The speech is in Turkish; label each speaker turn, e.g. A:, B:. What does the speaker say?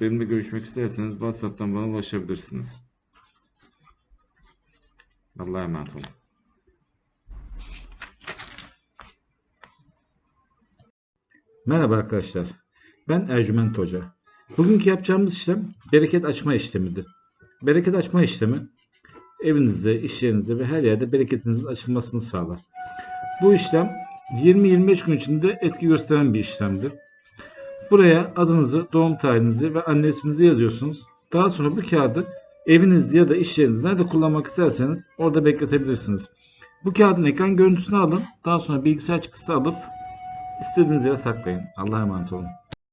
A: benimle görüşmek isterseniz WhatsApp'tan bana ulaşabilirsiniz. Allah'a emanet olun.
B: Merhaba arkadaşlar. Ben Ercüment Hoca. Bugünkü yapacağımız işlem bereket açma işlemidir. Bereket açma işlemi evinizde, iş yerinizde ve her yerde bereketinizin açılmasını sağlar. Bu işlem 20-25 gün içinde etki gösteren bir işlemdir. Buraya adınızı, doğum tarihinizi ve anne isminizi yazıyorsunuz. Daha sonra bu kağıdı evinizde ya da iş yerinizde nerede kullanmak isterseniz orada bekletebilirsiniz. Bu kağıdın ekran görüntüsünü alın. Daha sonra bilgisayar çıktısı alıp İstediğiniz yere saklayın. Allah'a emanet olun.